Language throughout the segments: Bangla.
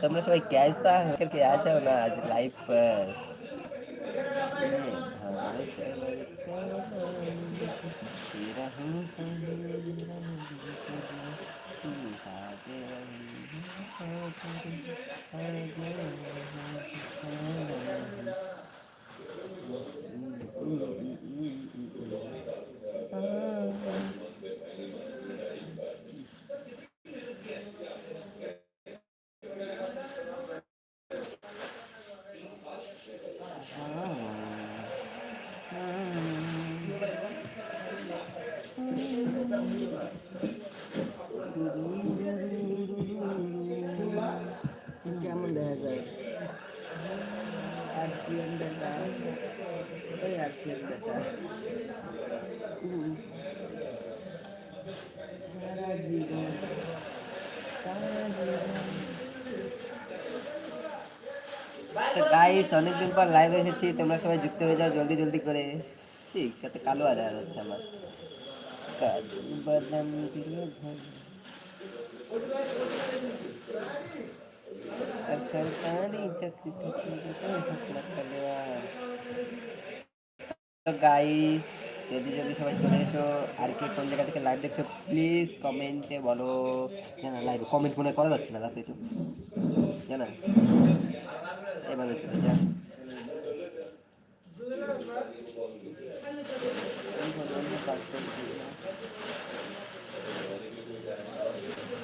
તમને સવાઈ કહેતા કે આ છે ને આજ લાઈફ પર অনেকদিন পর লাইভ এসেছি, তোমরা সবাই যুক্ত হয়ে যাও জলদি জলদি করে। ঠিক কালো আর হচ্ছে আমার। কাজু বাদাম দিয়ে ভাজা। আর সরকারি চাকরি তো গাইস যদি যদি সবাই চলে এসো, আর কে কোন জায়গা থেকে লাইভ দেখছ প্লিজ কমেন্টে বলো। জানা লাইভ কমেন্ট মনে করা যাচ্ছে না, তাতে একটু জানা এভাবে চলে যা যা খেলা হয়ে নিবি তোমরা সবাই কেমন আছো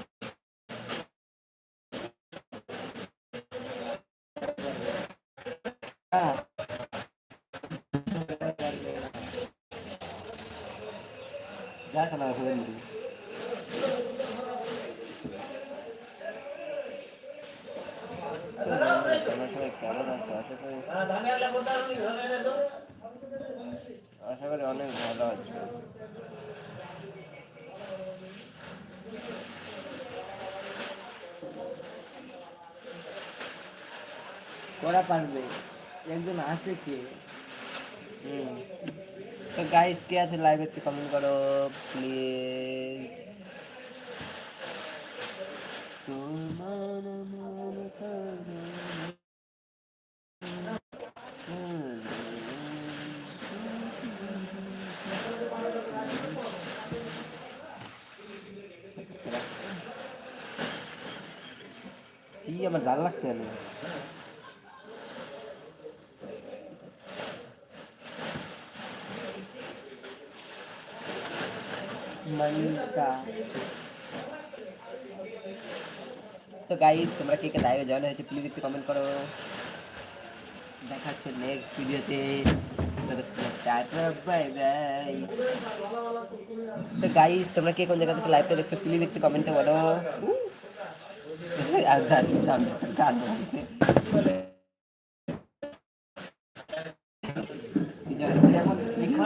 আশা করি অনেক ভালো আছো করা পারবে। একজন আছে কে হুম তো গাইস কে আছে লাইভ একটু কমেন্ট করো প্লিজ তোমার মন করো জি আমার লাল লাগছে কেন মনিকা তো? গাইস তোমরা কে কে লাইভে জয়েন হয়েছে প্লিজ একটু কমেন্ট করো। দেখা হচ্ছে নেক্সট ভিডিওতে তো গাইস তোমরা কে কোন জায়গা থেকে লাইভটা দেখছ প্লিজ একটু কমেন্টে বলো। আর যাস সামনে গান বলতে। লাইভে লাইভে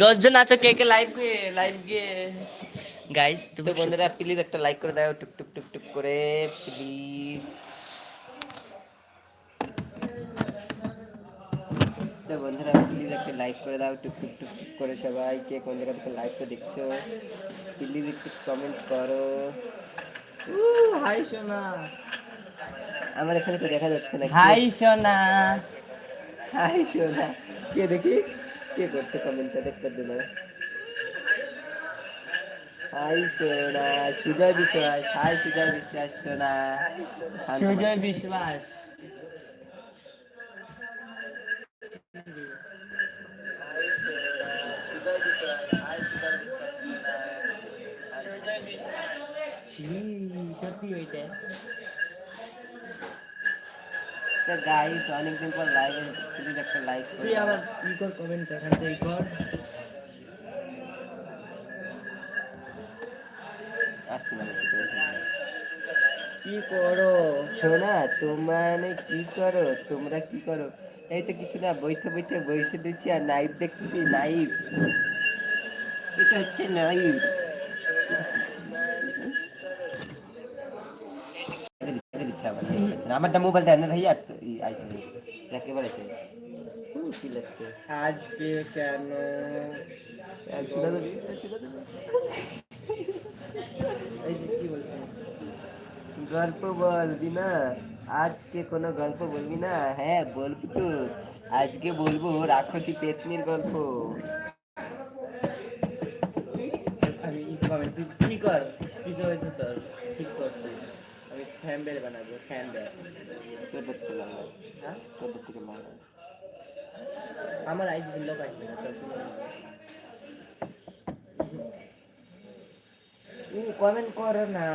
দশজন আছো কে কে লাইভ গিয়ে লাইভ গিয়ে? গাইস তো বন্ধুরা প্লিজ একটা লাইক করে দাও টুক টুক টুক টুক করে প্লিজ তো বন্ধুরা প্লিজ একটা লাইক করে দাও টুক টুক টুক টুক করে সবাই। কে কোন জায়গা থেকে লাইভটা দেখছ? প্লিজ একটু কমেন্ট করো। হাই সোনা। আমার এখানে তো দেখা যাচ্ছে না। হাই সোনা। হাই সোনা। কে দেখি? কে করছে কমেন্টটা? দেখতে দিল। হাই সোনা সুজয় বিশ্বাস। হাই সুজয় বিশ্বাস সোনা। সুজয় বিশ্বাস। সত্যি ওইটা তো গাইস অনেকদিন পর লাইভে প্লিজ একটা লাইক তুই আবার ই কর কমেন্ট এখান থেকে কর। না কি করো? শোনা তোমানে কি করো? তোমরা কি করো? এই তো কিছু না বইতে বইতে বসে দিচ্ছি আর নাইফ দেখতেছি নাইফ এটা হচ্ছে নাইফ দিচ্ছে আবার আমারটা মোবাইল দেয় না ভাইয়া আইসে দেখতে পারেছে আজকে কেন কি গল্প বলবি না আজকে কোনো গল্প বলবি না হ্যাঁ বলবি তো আজকে বলব রাক্ষসী পেতনির গল্প আমি কমেন্ট তুই কি কর কিছু হয়েছে তোর ঠিক কর আমি বানাবো তোর দেখতে লাগল হ্যাঁ তোর থেকে মারা আমার আইডি লোক আসবে না তোর কমেন্ট করো না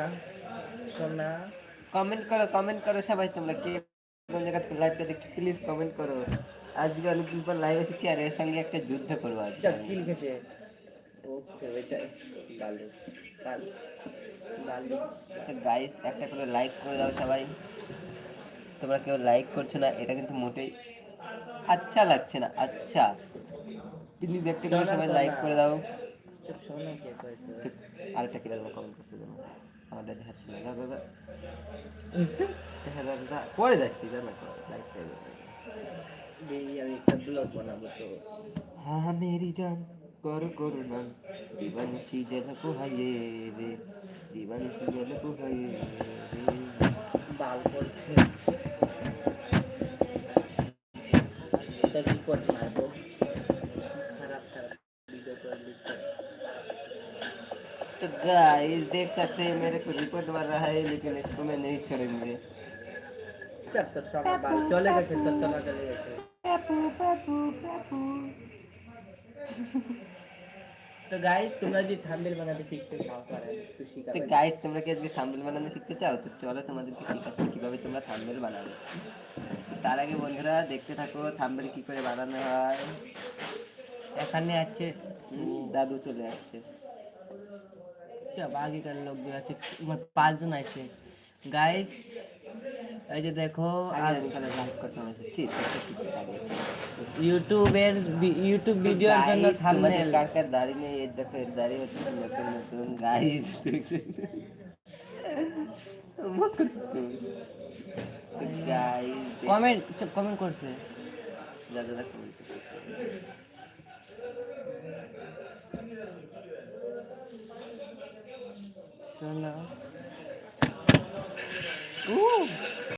সোনা কমেন্ট করো কমেন্ট করো সবাই তোমরা কে কোন জায়গা থেকে লাইভটা দেখছ প্লিজ কমেন্ট করো আজকে অনেকদিন পর লাইভ এসেছি আর এর সঙ্গে একটা যুদ্ধ করব আজকে চল কি লিখেছে ওকে গালি গালি তো গাইস একটা করে লাইক করে দাও সবাই। তোমরা কেউ লাইক করছ না এটা কিন্তু মোটেই আচ্ছা লাগছে না আচ্ছা। প্লিজ একটা করে সবাই লাইক করে দাও। আরেকটা কি লাগবে কমেন্ট করতে দেবো আমাদের দেখাচ্ছি না। দাদা দাদা। দেখা দাদা পরে যাস তুই না লাইক আমি একটা ব্লগ বানাবো তো। হ্যাঁ, হ্যাঁ মেরি জান। करो करुणा दीवानसी जल पुहाये रे दीवानसी जल पुहाये रे বাল করছে এটা রিপোর্ট মারবো খারাপ খারাপ ভিডিও করে লিখতে तो गाइस देख सकते हैं मेरे को रिपोर्ट मार रहा है लेकिन इसको मैं नहीं छोड़ेंगे চাপ তোর সব বাল চলে গেছে তোর সোনা চলে গেছে তো গাইস তোমরা যদি থাম্বনেল বানাতে শিখতে চাও তো গাইস তোমরা কি আজকে থাম্বনেল বানানো শিখতে চাও? তো চলো তোমাদেরকে শেখাচ্ছি কীভাবে তোমরা থাম্বনেল বানাবে। তার আগে বন্ধুরা দেখতে থাকো থাম্বনেল কি করে বানানো হয়। এখানে আছে দাদু চলে আসছে। সব আগেকার লোকগুলো আছে পাঁচজন আছে। গাইস এই যে দেখো আর খালি লাইক করতাম এসেছি তো ঠিক ইউটিউবের ইউটিউব ভিডিওর জন্য থাম্বনেল কার কার দাড়ি নেই? এই দেখো এর দাড়ি হচ্ছে নতুন নতুন গাইস দেখছেন কমেন্ট কমেন্ট করছে। দাদা দেখো শোনা। Ooh.